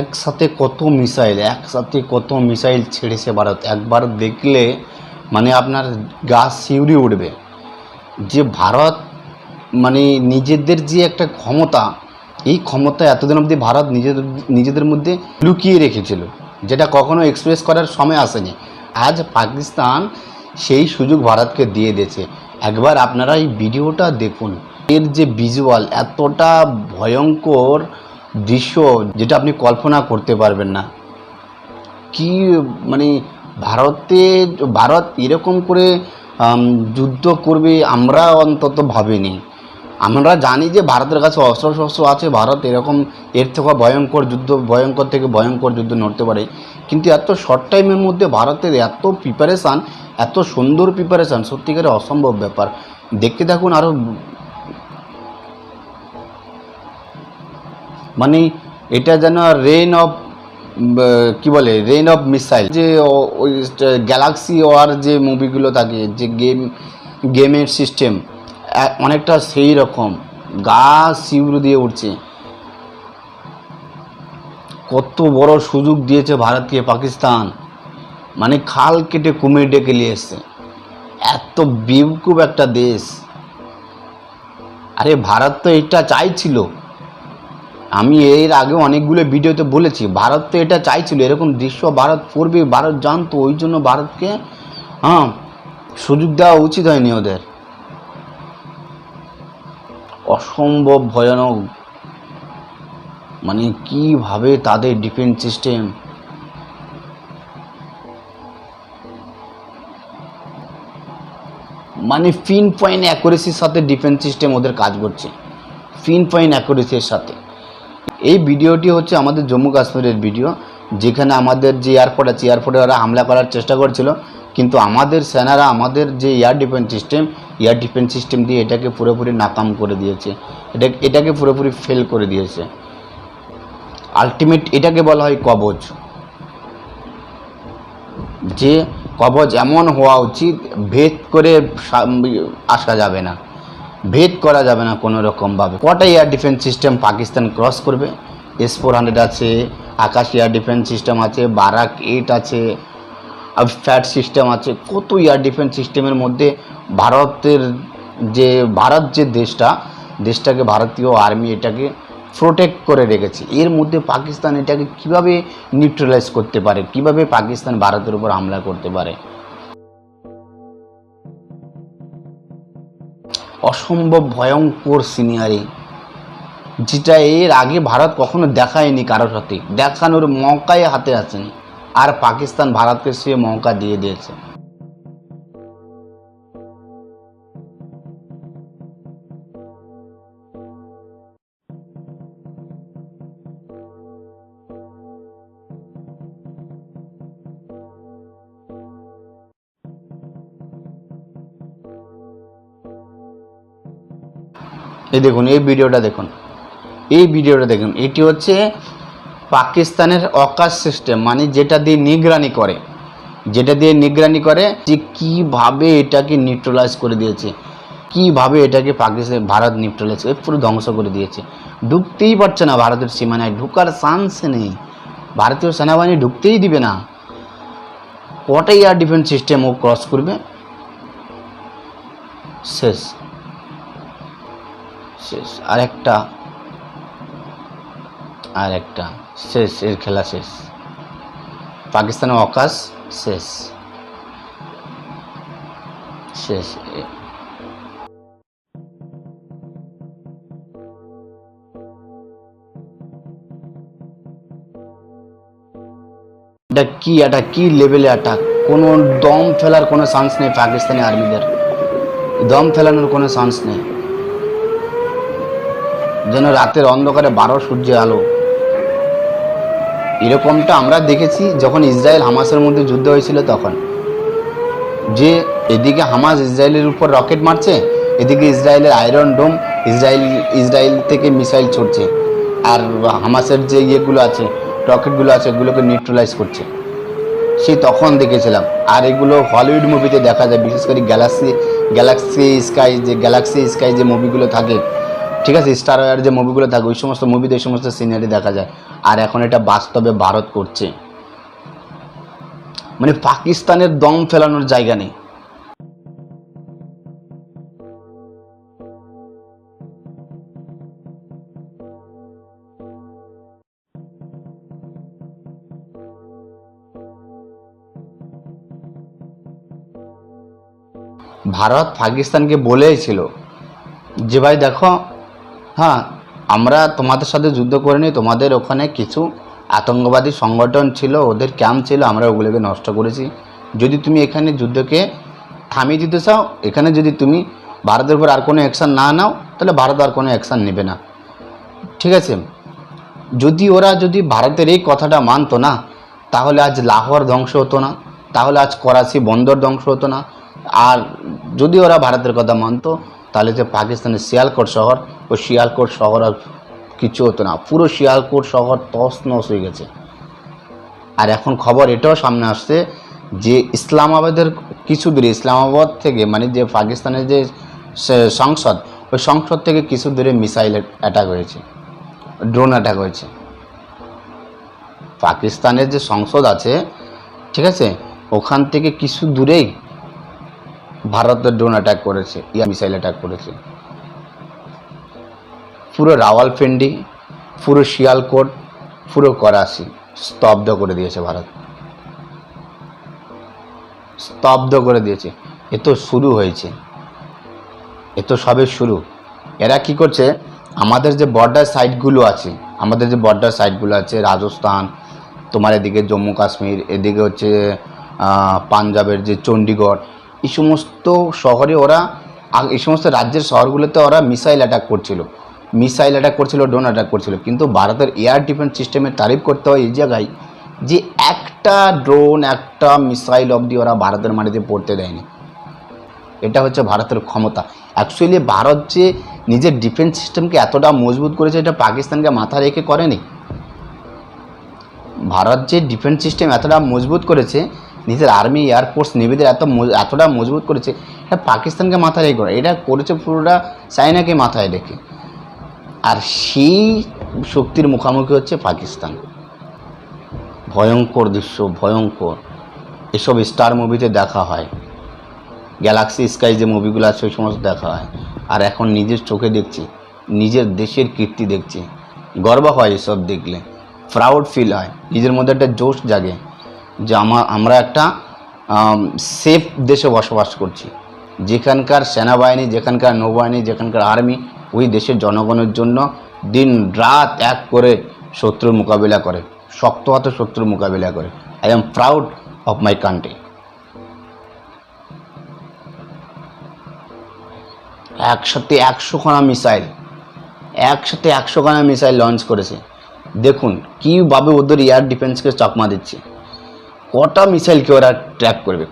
একসাথে কত মিসাইল, একসাথে কত মিসাইল ছেড়েছে ভারত। একবার দেখলে মানে আপনার গা শিউরে উঠবে। যে ভারত মানে নিজেদের যে একটা ক্ষমতা, এই ক্ষমতা এতদিন অবধি ভারত নিজেদের নিজেদের মধ্যে লুকিয়ে রেখেছিল, যেটা কখনো এক্সপ্রেস করার সময় আসেনি। আজ পাকিস্তান সেই সুযোগ ভারতকে দিয়ে দিয়েছে। একবার আপনারা এই ভিডিওটা দেখুন। এর যে ভিজুয়াল এতটা ভয়ঙ্কর দৃশ্য যেটা আপনি কল্পনা করতে পারবেন না। কি মানে ভারতে, ভারত এরকম করে যুদ্ধ করবে আমরা অন্তত ভাবিনি। আমরা জানি যে ভারতের কাছে অস্ত্র শস্ত্র আছে, ভারত এরকম, এর থেকে ভয়ঙ্কর যুদ্ধ, ভয়ঙ্কর থেকে ভয়ঙ্কর যুদ্ধ নড়তে পারে। কিন্তু এত শর্ট টাইমের মধ্যে ভারতের এত প্রিপারেশান এত সুন্দর প্রিপারেশান সত্যিকারের অসম্ভব ব্যাপার। দেখতে থাকুন আরও মানে এটা যেন রেন অফ কি বলে রেন অফ মিসাইল যে ওই গ্যালাক্সি ওয়ার যে মুভিগুলো থাকে, যে গেম গেমের সিস্টেম অনেকটা সেই রকম। গা শিউরে দিয়ে উঠছে কত বড় সুযোগ দিয়েছে ভারতকে পাকিস্তান। মানে খাল কেটে কুমির ডেকে নিয়ে এসছে। এত বেউকুব একটা দেশ। আরে ভারত তো এটা চাইছিল। আমি এর আগে অনেকগুলো ভিডিওতে বলেছি, ভারত তো এটা চাইছিল, এরকম দৃশ্য ভারত করবে, ভারত জানতো, ওই জন্য ভারতকে হ্যাঁ সুযোগ দেওয়া উচিত হয়নি ওদের। অসম্ভব ভয়ানক মানে কীভাবে তাদের ডিফেন্স সিস্টেম মানে ফিন পয়েন্ট অ্যাকুরেসির সাথে ডিফেন্স সিস্টেম ওদের কাজ করছে। ফিন পয়েন্ট অ্যাকুরেসির সাথে। এই ভিডিওটি হচ্ছে আমাদের জম্মু কাশ্মীরের ভিডিও, যেখানে আমাদের যে এয়ারপোর্ট আছে এয়ারপোর্টে ওরা হামলা করার চেষ্টা করছিল। কিন্তু আমাদের সেনারা, আমাদের যে air defence system air defence system দিয়ে এটাকে পুরোপুরি নাকাম করে দিয়েছে। এটা, এটাকে পুরোপুরি ফেল করে দিয়েছে। আলটিমেট এটাকে বলা হয় কবচ। যে কবচ এমন হওয়া উচিত, ভেদ করে আসা যাবে না। ভেদ করা যাবে না কোনো রকমভাবে কটা air defence system Pakistan cross করবে? এস ফোর হান্ড্রেড আছে, আকাশ এয়ার ডিফেন্স সিস্টেম আছে বারাক এইট আছে ফ্যাট সিস্টেম আছে। কত এয়ার ডিফেন্স সিস্টেমের মধ্যে ভারতের যে, ভারত যে দেশটা, দেশটাকে ভারতীয় আর্মি এটাকে প্রোটেক্ট করে রেখেছে। এর মধ্যে পাকিস্তান এটাকে কীভাবে নিউট্রালাইজ করতে পারে? কীভাবে পাকিস্তান ভারতের উপর হামলা করতে পারে? অসম্ভব ভয়ঙ্কর সিনিয়ারি, যেটা এর আগে ভারত কখনো দেখায়নি কারোর সাথে দেখানোর মৌকাই হাতে আছেন আর পাকিস্তান ভারতকে সে মৌকা দিয়ে দিয়েছে। এই দেখুন, এই ভিডিওটা দেখুন। এই ভিডিওটা দেখুন, এটি হচ্ছে পাকিস্তানের অকাশ সিস্টেম মানে যেটা দিয়ে নিগরানি করে। যেটা দিয়ে নিগরানি করে যে কীভাবে এটাকে নিউট্রালাইজ করে দিয়েছে। কীভাবে এটাকে পাকিস্তান, ভারত নিউট্রালাইজ করে পুরো ধ্বংস করে দিয়েছে। ঢুকতেই পারছে না ভারতের সীমানায়, ঢুকার চান্স নেই। ভারতীয় সেনাবাহিনী ঢুকতেই দিবে না। কটা এয়ার ডিফেন্স সিস্টেম ও ক্রস করবে? শেষ। শেষ। আর একটা আর একটা শেষ, এর খেলা শেষ। পাকিস্তানের অকাশ শেষ। শেষ এটা কি এটা কি লেভেলে অ্যাটাক কোনো দম ফেলার কোনো চান্স নেই পাকিস্তানি আর্মিদের দম ফেলানোর কোনো চান্স নেই। যেন রাতের অন্ধকারে বারো সূর্যের আলো। এরকমটা আমরা দেখেছি যখন ইসরায়েল হামাসের মধ্যে যুদ্ধ হয়েছিল তখন। যে এদিকে হামাস ইসরায়েলের উপর রকেট মারছে, এদিকে ইসরায়েলের আয়রন ডোম ইসরায়েল ইসরায়েল থেকে মিসাইল ছড়ছে আর হামাসের যে ইয়েগুলো আছে, রকেটগুলো আছে, এগুলোকে নিউট্রালাইজ করছে। সে তখন দেখেছিলাম। আর এগুলো হলিউড মুভিতে দেখা যায়, বিশেষ করে গ্যালাক্সি গ্যালাক্সি স্কাই যে, গ্যালাক্সি স্কাই যে মুভিগুলো থাকে ঠিক আছে স্টার ওয়ার যে মুভিগুলো থাকে, ওই সমস্ত মুভিতে সমস্ত সিনারি দেখা যায়। আর এখন এটা বাস্তবে ভারত করছে। মানে পাকিস্তানের দম ফেলানোর জায়গা নেই। ভারত পাকিস্তানকে বলেছিল যে, ভাই দেখো হ্যাঁ আমরা তোমাদের সাথে যুদ্ধ করিনি, তোমাদের ওখানে কিছু আতঙ্কবাদী সংগঠন ছিল, ওদের ক্যাম্প ছিল, আমরা ওগুলোকে নষ্ট করেছি। যদি তুমি এখানে যুদ্ধকে থামিয়ে দিতে চাও, এখানে যদি তুমি ভারতের উপর আর কোনো অ্যাকশান না নাও, তাহলে ভারত আর কোনো অ্যাকশান নেবে না। ঠিক আছে? যদি ওরা যদি ভারতের এই কথাটা মানতো না, তাহলে আজ লাহোর ধ্বংস হতো না, তাহলে আজ করাচি বন্দর ধ্বংস হতো না। আর যদি ওরা ভারতের কথা মানতো তাহলে যে পাকিস্তানের শিয়ালকোট শহর, ওই শিয়ালকোট শহর আর কিছু হতো না। পুরো শিয়ালকোট শহর তস নস হয়ে গেছে। আর এখন খবর এটাও সামনে আসছে যে ইসলামাবাদের কিছু দূরে ইসলামাবাদ থেকে মানে যে পাকিস্তানের যে সংসদ, ওই সংসদ থেকে কিছু দূরে মিসাইল অ্যাটাক হয়েছে ড্রোন অ্যাটাক হয়েছে। পাকিস্তানের যে সংসদ আছে, ঠিক আছে, ওখান থেকে কিছু দূরেই ভারতের ড্রোন অ্যাটাক করেছে, ইয়া মিসাইল অ্যাটাক করেছে। পুরো রাওয়ালপিন্ডি, পুরো শিয়ালকোট, পুরো করাচি স্তব্ধ করে দিয়েছে ভারত। স্তব্ধ করে দিয়েছে। এ তো শুরু হয়েছে। এ তো সবে শুরু। এরা কি করছে? আমাদের যে বর্ডার সাইটগুলো আছে, আমাদের যে বর্ডার সাইটগুলো আছে, রাজস্থান, তোমার এদিকে জম্মু কাশ্মীর, এদিকে হচ্ছে পাঞ্জাবের যে চণ্ডীগড় এই সমস্ত শহরে ওরা এই সমস্ত রাজ্যের শহরগুলোতে ওরা মিসাইল অ্যাটাক করছিল। মিসাইল অ্যাটাক করছিল ড্রোন অ্যাটাক করছিল। কিন্তু ভারতের এয়ার ডিফেন্স সিস্টেমের তারিফ করতে হয় এই জায়গায় যে একটা ড্রোন একটা মিসাইল অবধি ওরা ভারতের মাটিতে পড়তে দেয়নি। এটা হচ্ছে ভারতের ক্ষমতা। অ্যাকচুয়ালি ভারত যে নিজের ডিফেন্স সিস্টেমকে এতটা মজবুত করেছে, এটা পাকিস্তানকে মাথা রেখে করেনি। ভারত যে ডিফেন্স সিস্টেম এতটা মজবুত করেছে নিজের আর্মি এয়ারফোর্স নেভিদের এত এতটা মজবুত করেছে, এটা পাকিস্তানকে মাথায় রেখে এটা করেছে পুরোটা চায়নাকে মাথায় রেখে। আর সেই শক্তির মুখোমুখি হচ্ছে পাকিস্তান। ভয়ঙ্কর দৃশ্য, ভয়ঙ্কর। এসব স্টার মুভিতে দেখা হয়। গ্যালাক্সি স্কাই যে মুভিগুলো আছে, ওই সমস্ত দেখা হয়। আর এখন নিজের চোখে দেখছি, নিজের দেশের কীর্তি দেখছি। গর্ব হয় এসব দেখলে। প্রাউড ফিল হয়। নিজের মধ্যে একটা জোশ জাগে। যে আমা, আমরা একটা সেফ দেশে বসবাস করছি। যেখানকার সেনাবাহিনী, যেখানকার নৌবাহিনী, যেখানকার আর্মি ওই দেশের জনগণের জন্য দিন রাত এক করে শত্রুর মোকাবিলা করে, শক্ত হাতে শত্রুর মোকাবিলা করে। I am proud of my country একসাথে একশোখানা মিসাইল একসাথে একশোখানা মিসাইল লঞ্চ করেছে। দেখুন, কীভাবে ওদের এয়ার ডিফেন্সকে চকমা দিচ্ছে। কটা মিসাইলকে ওরা ট্র্যাক করবে?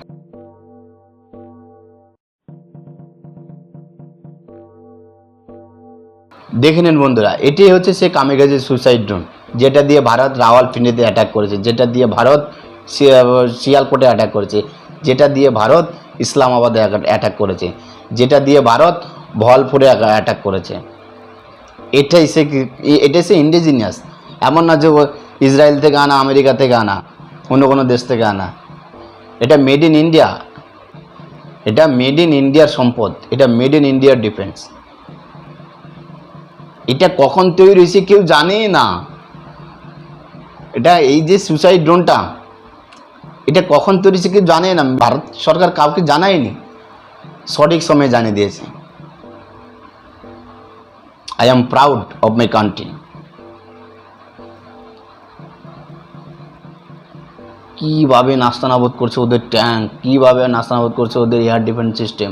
দেখে নিন বন্ধুরা, এটাই হচ্ছে সে কামিকাজে সুইসাইড ড্রোন যেটা দিয়ে ভারত রাওয়ালপিন্ডিতে অ্যাটাক করেছে, যেটা দিয়ে ভারত শিয়া- শিয়ালকোটে অ্যাটাক করেছে, যেটা দিয়ে ভারত ইসলামাবাদে অ্যাটাক করেছে, যেটা দিয়ে ভারত ভলপুরে অ্যাটাক করেছে। এটাই সে এটাই সে ইন্ডিজিনিয়াস এমন না যে ইসরায়েল থেকে আনা, আমেরিকা থেকে আনা। অন্য কোনো দেশ থেকে আনা। এটা মেড ইন ইন্ডিয়া এটা মেড ইন ইন্ডিয়ার সম্পদ। এটা মেড ইন ইন্ডিয়ার ডিফেন্স এটা কখন তৈরি হয়েছে কেউ জানেই না। এটা এই যে সুসাইড ড্রোনটা এটা কখন তৈরি হয়েছে কেউ জানে না। ভারত সরকার কাউকে জানায়নি। সঠিক সময়ে জানিয়ে দিয়েছে। I am proud of my country কীভাবে নাস্তানাবোধ করছে ওদের ট্যাঙ্ক কীভাবে নাস্তানাবোধ করছে ওদের এয়ার ডিফেন্স সিস্টেম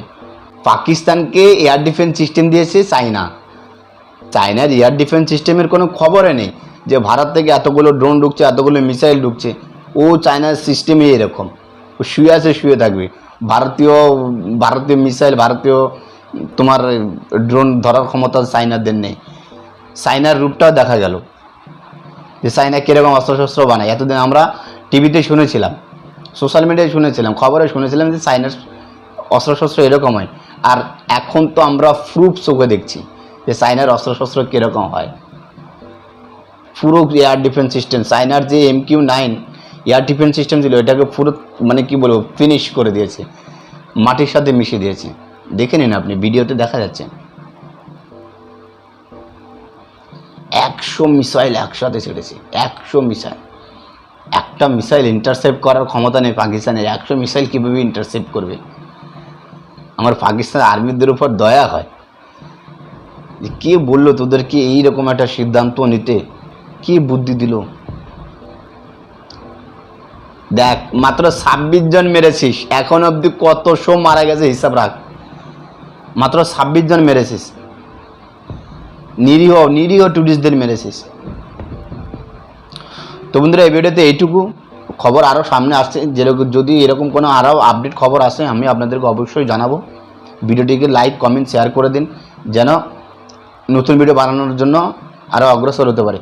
পাকিস্তানকে এয়ার ডিফেন্স সিস্টেম দিয়েছে চাইনা চায়নার এয়ার ডিফেন্স সিস্টেমের কোনো খবরে নেই যে ভারত থেকে এতগুলো ড্রোন ঢুকছে, এতগুলো মিসাইল ঢুকছে। ও চায়নার সিস্টেমই এরকম। ও শুয়ে আছে, শুয়ে থাকবে। ভারতীয় ভারতীয় মিসাইল ভারতীয় তোমার ড্রোন ধরার ক্ষমতা চায়নাদের নেই। চায়নার রূপটাও দেখা গেল। যে চায়না কীরকম অস্ত্রশস্ত্র বানায়। এতদিন আমরা টিভিতে শুনেছিলাম সোশ্যাল মিডিয়ায় শুনেছিলাম, খবরে শুনেছিলাম যে চায়নার অস্ত্রশস্ত্র এরকম হয়। আর এখন তো আমরা প্রুফ চোখে দেখছি যে চায়নার অস্ত্রশস্ত্র কীরকম হয়। পুরো এয়ার ডিফেন্স সিস্টেম চায়নার যে M Q nine air defence system ছিল, এটাকে পুরো মানে কি বলব ফিনিশ করে দিয়েছে। মাটির সাথে মিশিয়ে দিয়েছে। দেখে নিন আপনি, ভিডিওতে দেখা যাচ্ছে। একশো মিসাইল একসাথে ছেড়েছে, একশো মিসাইল একটা মিসাইল ইন্টারসেপ্ট করার ক্ষমতা নেই পাকিস্তানের। একশো মিসাইল কীভাবে ইন্টারসেপ্ট করবে? আমার পাকিস্তান আর্মিদের উপর দয়া হয়। যে কে বলল তোদেরকে এইরকম একটা সিদ্ধান্ত নিতে? কে বুদ্ধি দিল? দেখ, মাত্র ছাব্বিশ জন মেরেছিস। এখন অবধি কত শো মারা গেছে হিসাব রাখ। মাত্র ছাব্বিশ জন মেরেছিস। নিরীহ নিরীহ টুরিস্টদের মেরেছিস। তো বন্ধুরা, এই ভিডিওতে এইটুকু। খবর আরও সামনে আসছে, যেরকম যদি এরকম কোনো আরও আপডেট খবর আসে, আমি আপনাদেরকে অবশ্যই জানাব। ভিডিওটিকে লাইক কমেন্ট শেয়ার করে দিন, যেন নতুন ভিডিও বানানোর জন্য আরও অগ্রসর হতে পারে।